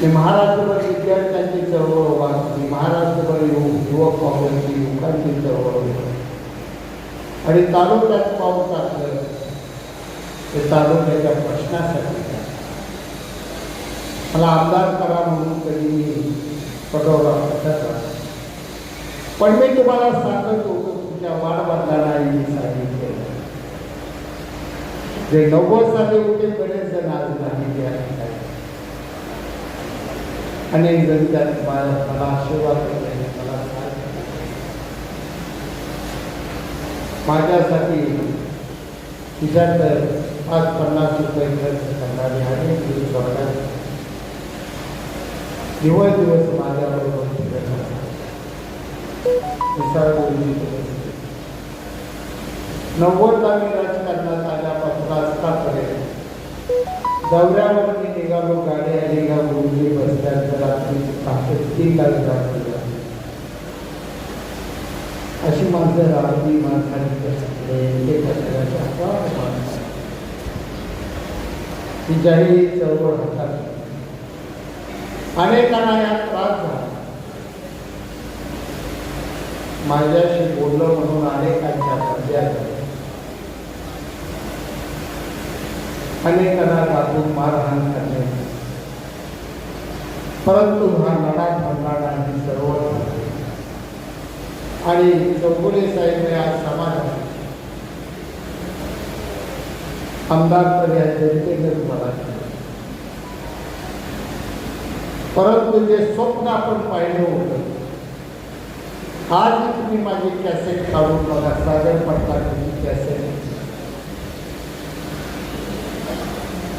मी महाराष्ट्रभर विद्यार्थ्यांची चळवळ वाचली महाराष्ट्रभर युवक युवक काँग्रेसची युवकांची चळवळ होती. आणि तालुक्यात पाऊस टाकलं ते तालुक्याच्या प्रश्नासाठी मला आमदार करा म्हणून कधी मी पटवला पटकला पण मी तुम्हाला सांगत होतो तुमच्या वाढवडिलांना मी सांगितलं जे नव्वद साली होते बरेच जण आज नाही ते आहेत. अनेक जण त्यात मला मला आशीर्वाद दिले मला माझ्यासाठी तिच्या तर पाच पन्नास रुपये खर्च करणारे अनेक दिवस बघणार. दिवस दिवस माझ्याबरोबर फिरत असतात. नव्वदला मी राजकारणात आल्यापासून आजतापर्यंत दौऱ्यावर मी निघालो गाडी आली का गुरुजी बसल्यानंतर रात्री पहाटे तीन लागली अशी माणसं राहती माणसांनी ते तिच्याही चळवळ हातात. अनेकांना या त्रास झाला. माझ्याशी बोललो म्हणून अनेकांच्या सध्या अनेकांना दाबून मारहाण करणे परंतु हा लढा ठरणारा आणि सर्व आणि चौगुले साहेब हे आज समाजात आमदार या जनतेनेच मला परंतु जे स्वप्न आपण पाहिलं होतं आज तुम्ही माझी कॅसेट काढून बघा सागर पटलाची कॅसेट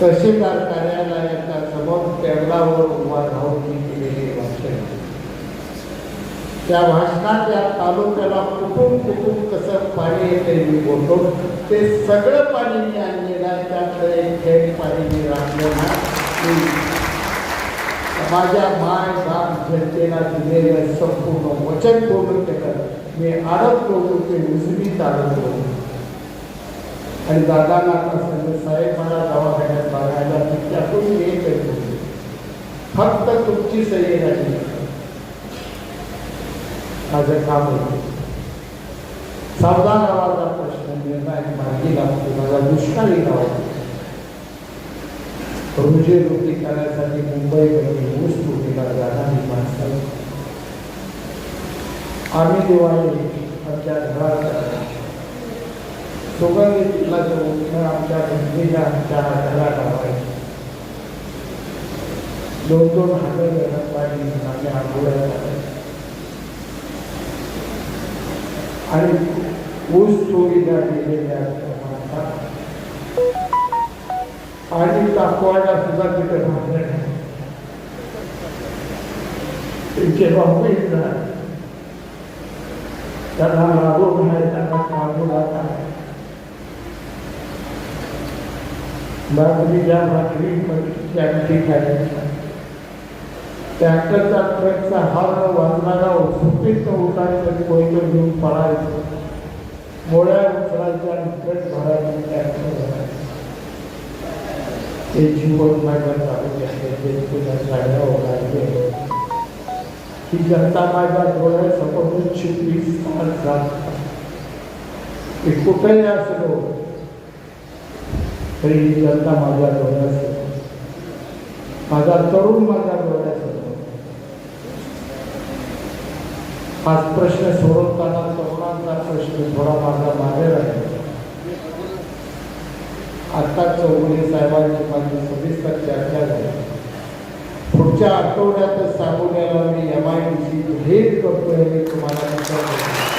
तहसीलदार कार्यालयाच्या समोर टेबलावर उभा राहून मी केलेले भाषण. त्या भाषणात या तालुक्याला कुठून कुठून कसं पाणी येते मी बोलतो. ते सगळं पाणी मी आणलेलं आहे. त्यातलं एक थेट पाणी मी राखलं ना माझ्या माय बाप जनतेला दिलेलं संपूर्ण वचन पूर्ण केलं मी आरोप होतो ते उजवीत अडकलो आणि दादांना आता साहेब मला दवाखान्यात बघायला मी त्यातून येत होते फक्त तुमची सही राहिली माझं काम होतं. सावधान गावाचा प्रश्न निर्णय मार्गी लागतो माझा दुष्काळी गाव रोजी रोटी करण्यासाठी मुंबईमध्ये ऊस तुटीला जाणारी माणसं आम्ही दिवाळी आमच्या घरात सुगंधीला उठणं आमच्या बहिणीला आमच्या हाताला लावायचा. दोन दोन हात घरात पाणी आम्ही आंघोळ्या आणि ऊस चोरीला गेलेल्या माणसात आणि तापवायला सुद्धा तिथे भांडण त्यांचे बाबू येतात त्यांना लागून आहे त्यांना काढून आहे भाकरीला भाकरी मटकीची आमटी खायची ट्रॅक्टरचा ट्रकचा हार वाजणारा सुपीत उठायचं कोयतं घेऊन पळायचं. मोळ्या उचलायच्या आणि ट्रक भरायची ट्रॅक्टर भरायचं. ते जीवन माझ्या चालू तालुक्यात ते तुझ्या साड्या ओढायचे ही जनता माझ्या डोळ्यासमोरून चिपळीस जात ते कुठेही असलो तरी ही जनता माझ्या डोळ्यासमोर माझा तरुण माझ्या डोळ्यासमोर आज प्रश्न सोडवताना तरुणांचा प्रश्न थोडा माझा मागे राहिला. आता चौगुले साहेबांची माझी सविस्तर चर्चा झाली. पुढच्या आठवड्यातच सांगून यायला मी एम आय डी सी हे करतोय तुम्हाला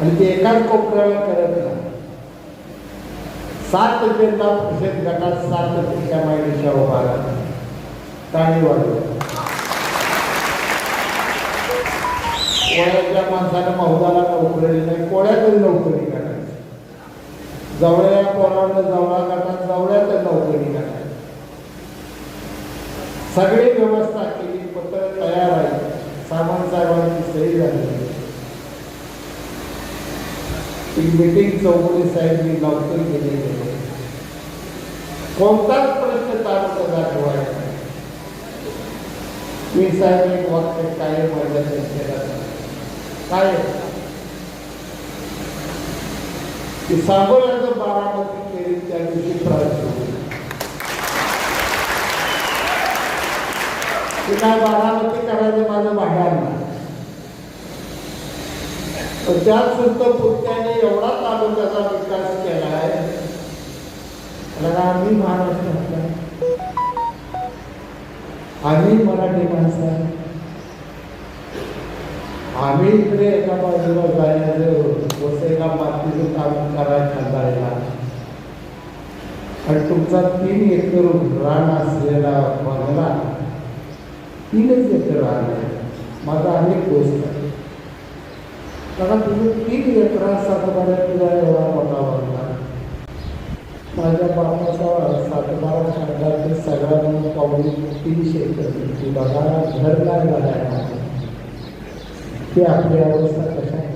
आणि ते एकाच कोपऱ्याला करत नाही सात जिल्हा परिषद गटात सात एम आय उभा राहतात. टाळी कोळ्याच्या माणसानं महुदाला नोकरी नाही कोळ्यातच नोकरी करायची. जवळ्या कोणाला जवळा गटात जवळ्यात नोकरी करायची. सगळी व्यवस्था केली पत्र तयार आहे. सामंत साहेबांची सही झाली. ती मिटिंग चौगुले साहेब मी लवकर गेलेली आहे. कोणताच प्रश्न तालुका ठेवायचा मी साहेब एक वाक्य काय माझ्या चर्चेला काय की सांगोल्याचं बारामती केली त्या दिवशी प्रार्थना काय बारामती करायचं माझं भांडण नाही पण त्यात सुद्धा पुत्याने एवढा तालुक्याचा विकास केला आहे. त्याला आम्ही महाराष्ट्रातला आम्ही मराठी माणसं आहे. आम्ही इकडे एका बाजूला जायचं. वसईला मातीचं काम करायला जायला. आणि तुमचा तीन एकर रान असलेला बंगला तीनच एकर रान आहे. माझा अनेक गोष्ट आहे. कारण तुम्ही तीन एकरात सातबारा तुला एवढा मोठा बंगला माझ्या बापाचा सातबारा खंडातील सगळ्यांना मिळून पावली तीन शेतकरी ती बघायला घर काय झाला ते आपली अवस्था कशा आहे?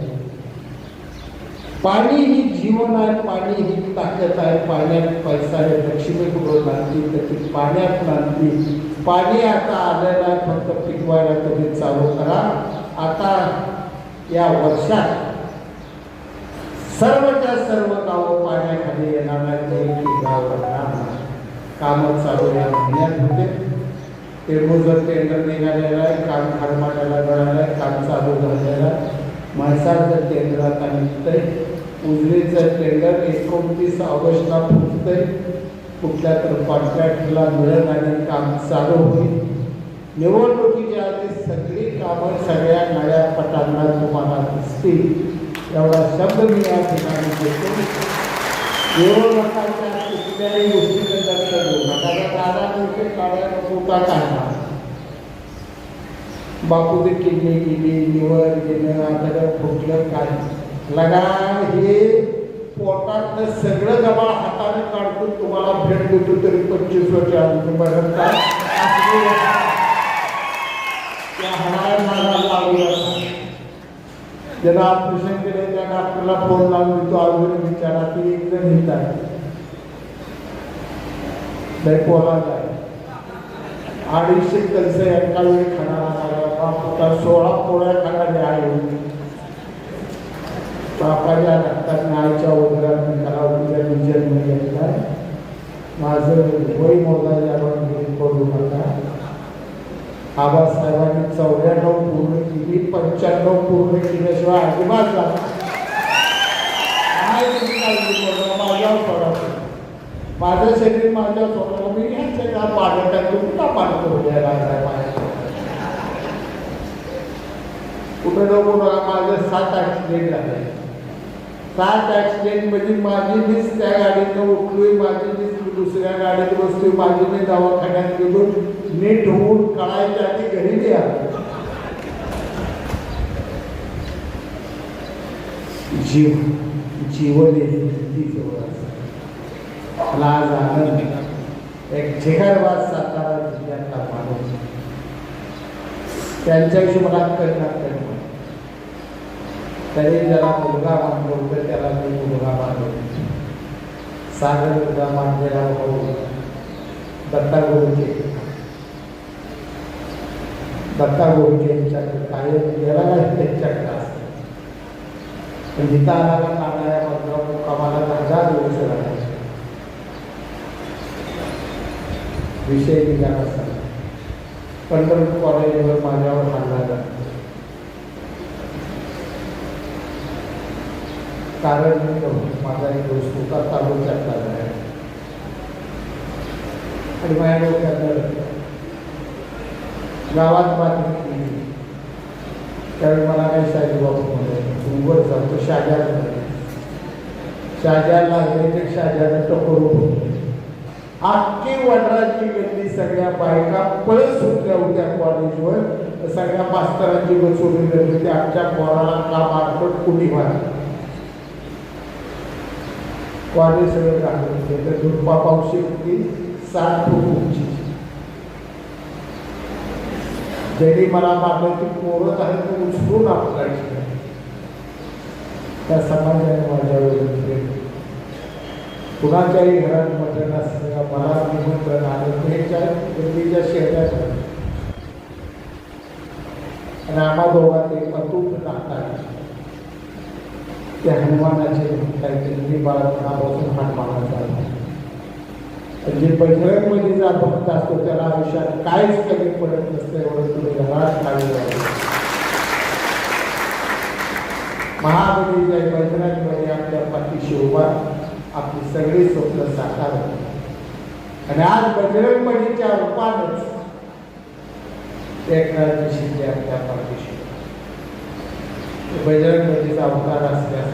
पाणी ही जीवन आहे पाणी ही ताकद आहे. पाण्यात पैसा आहे लक्ष्मी कुठं नांदती तर पाण्यात नांदती पाणी आता आलेलं आहे फक्त पिकवायला तुम्ही चालू करा. आता या वर्षात सर्वच्या सर्व गावं पाण्याखाली येणार नाही ते गाव राहणार नाही. कामं चालू या महिन्यात होते. टेंबूचं टेंडर निघालेलं आहे काम खरमाटाला मिळालं आहे काम चालू झालेलं आहे. म्हैसाळचं टेंडर आता निघतंय. उजनीचं टेंडर एकोणतीस ऑगस्टला फुटतंय कुठल्या तर कॉन्ट्रॅक्टला मिळत आणि काम चालू होईल. निवडणूक कामं सगळ्या नव्या पटांना तुम्हाला दिसतील. एवढा शब्द मी या ठिकाणी देतो. निवडणुकांच्या कुठल्याही गोष्टीचं लक्ष देऊ नका. त्या दादा दिवशी नको का काढणार बापूने किडनी गेली निवड गेलं आता फुटलं काय? लगान हे पोटातलं सगळं जमा हाताने काढतो तुम्हाला भेट देतो तरी पंचवीस वर्ष आधी बघत का असली त्या हाडाला माझा लावला ज्यांना ऑपरेशन केले त्या डॉक्टरला फोन लावून देतो अजून विचारा ती एक जण येत आहे. लय पोला अडीचशे कलस एका वेळी खाणारा बापा सोळा पोळ्या खाणारे आहे बापाच्या रक्तात आईच्या उदरात कलावतीच्या जन्म घेतला माझं वय मोजायला आबासाहेबांनी चौऱ्याण्णव पूर्ण केली पंच्याण्णव पूर्ण केल्याशिवाय अजिबात माझ्यावर माझं शरीर माझ्या स्वतःला मी ह्यांच्या का पाण्यात टाकतो कुठं पाणी करू द्यायला माझ्या कुठं नको नका माझं सात ॲक्सिडेंट झाले सात ॲक्सिडेंट म्हणजे माझी मीच त्या गाडीनं उठलोय माझी मीच दुसऱ्या गाडीत बसते बाजूने दवाखान्यात गेलो नीट होऊन कळायच्या आधी घरी द्या जीव जीवन ती जवळ. आज आनंद. एक झेगारवाद सातारा जिल्ह्यातला माणूस. त्यांच्याविषयी मला कळणार त्यांनी जरा मुलगा मानलो तर त्याला मी मुलगा मानलो सागर मुलगा मानलेला भाऊ दत्ता गोडके. दत्ता गोडके यांच्याकडे कायम गेला नाही त्यांच्याकडे असते पण जिथं आला कानायामधला मुक्कामाला दर्जा दिवस राहायचे विषय दिला असताना पंढरपूर कॉलेजवर माझ्यावर हल्ला जातो कारण मी माझा एक दोस्त होता तालुक्यातला आहे. आणि माझ्या डोक्यात गावात बातमी केली त्यावेळी मला काही साहेब बाबू म्हणले जातो शाजार शाजार लागले ते शाहजहान टकोर आख्खी वडराची गल्ली सगळ्या बायका पळत सुटल्या होत्या कॉलेजवर. सगळ्या मास्तरांची बसवली गेली होती. आमच्या पोराला का मारपट कुणी मारली? कॉलेज सगळं टाकलं होते तर दुर्पा पावशी होती सात फूट उंची. ज्यांनी मला मागलं की पोरत आहे ते उचलून आपल्याची त्या समाजाने माझ्यावर प्रेम कुणाच्याही घरात मटण असतं मला निमंत्रण आलं. त्याच्या दिल्लीच्या शहरात आणि आम्हा दोघात एक अतूट नाता आहे. ते हनुमानाचे काहीतरी मी बाळपणापासून हनुमानाचा जे म्हणजे जा भक्त असतो त्याला आयुष्यात काहीच कमी पडत नसतं एवढं तुम्ही घरात काढू महाबली जय आपल्या पाठीशी उभा आपली सगळी स्वप्न साकार आणि आज बजरंगबलीच्या रूपानंच एकनाथजी शिंदे आपल्या पाठीशी बजरंगबलीचा अवतार असल्यास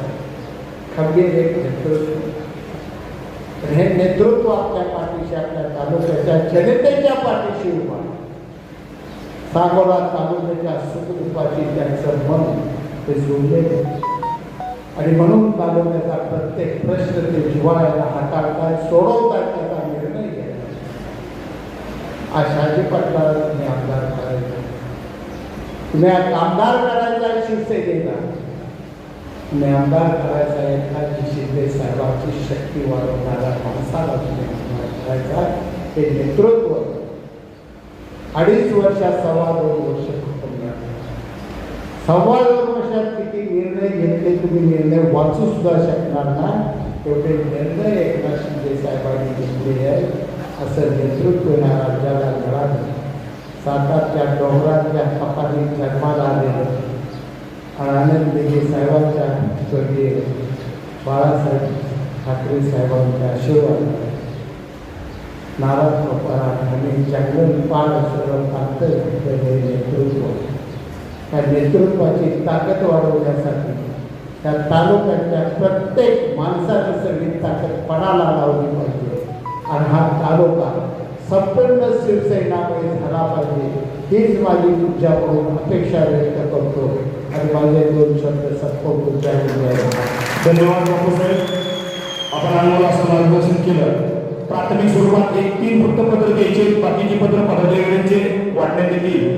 खंबीर एक नेतृत्व हे नेतृत्व आपल्या पाठीशी आपल्या तालुक्याच्या जनतेच्या पाठीशी उभा सागोला तालुक्याच्या सुखदुःखाची त्यांचं मन ते जोडले आणि म्हणून तालुक्याचा प्रत्येक प्रश्न ते जिवाळ्याला हाताळतात सोडवतात त्याचा निर्णय घेतात आशाजी पटला आमदार तुम्ही आज आमदार करायचा शिवसेनेला तुम्ही आमदार करायचा एकनाथजी शिंदे साहेबांची शक्ती वाढवणाऱ्या माणसाला तुम्ही आमदार करायचा हे नेतृत्व. अडीच वर्षात सव्वा दोन वर्ष फक्त सव्वा दोन वर्षात किती निर्णय घेतले तुम्ही? निर्णय वाचू सुद्धा शकणार ना तेवढे निर्णय एकनाथ शिंदे साहेबांनी घेतले आहे असं नेतृत्व या राज्याला मिळालं सातारच्या डोंगरातल्या कपालीत जन्माला आले आणि आनंद दिघे साहेबांच्या स्वर्गीय बाळासाहेब ठाकरे साहेबांच्या आशीर्वाद. नाराज कपारात आणि जंगल पार सर्व प्रांत हे नेतृत्व. त्या नेतृत्वाची ताकद वाढवण्यासाठी त्या तालुक्याच्या प्रत्येक माणसाची सगळी ताकद पणाला लावली पाहिजे. आणि हा तालुका संपूर्ण शिवसेनामध्ये झाला पाहिजे. हीच माझी तुमच्याकडून अपेक्षा व्यक्त करतो. आणि माझे दोन शब्द संपवतो त्यामुळे धन्यवाद बापूसाहेब आपण आम्हाला असं मार्गदर्शन केलं. प्राथमिक स्वरूपात एक तीन वृत्तपत्र द्यायचे बाकीची पत्र पदाधिकाऱ्यांचे वाटण्यात येतील